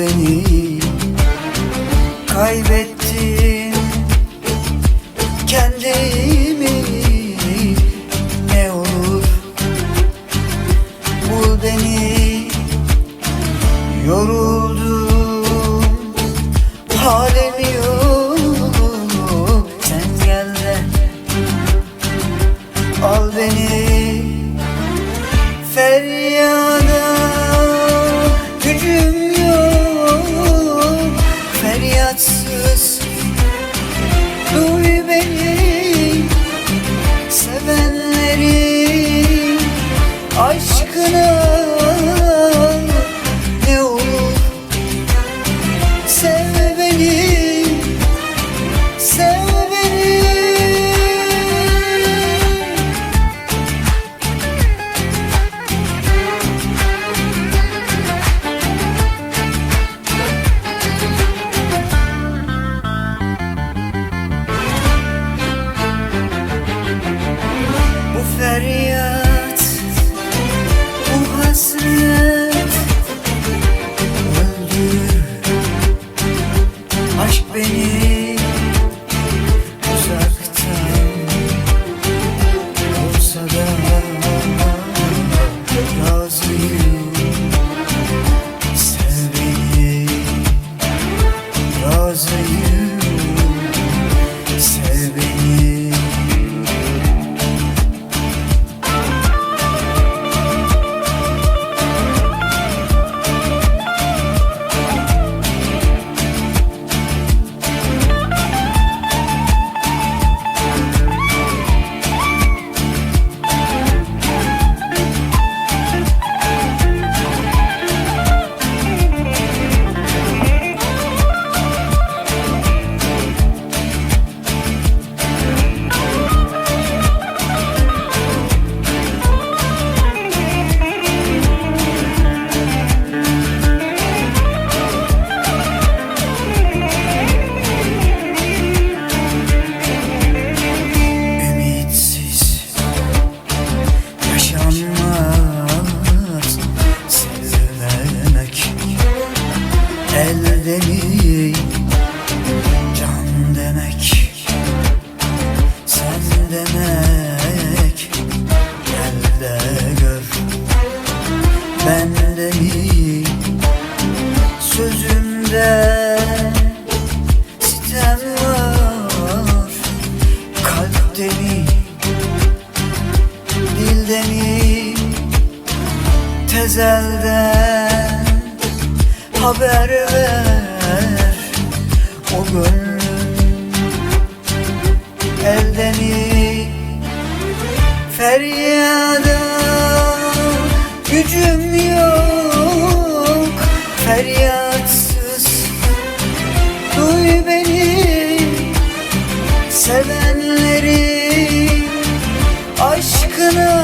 beni. Kaybettin Aydın'ı. street. beni tezelden haber ver. O gün eldeni feryada. Gücüm yok feryatsız. Duy beni sevenleri aşkına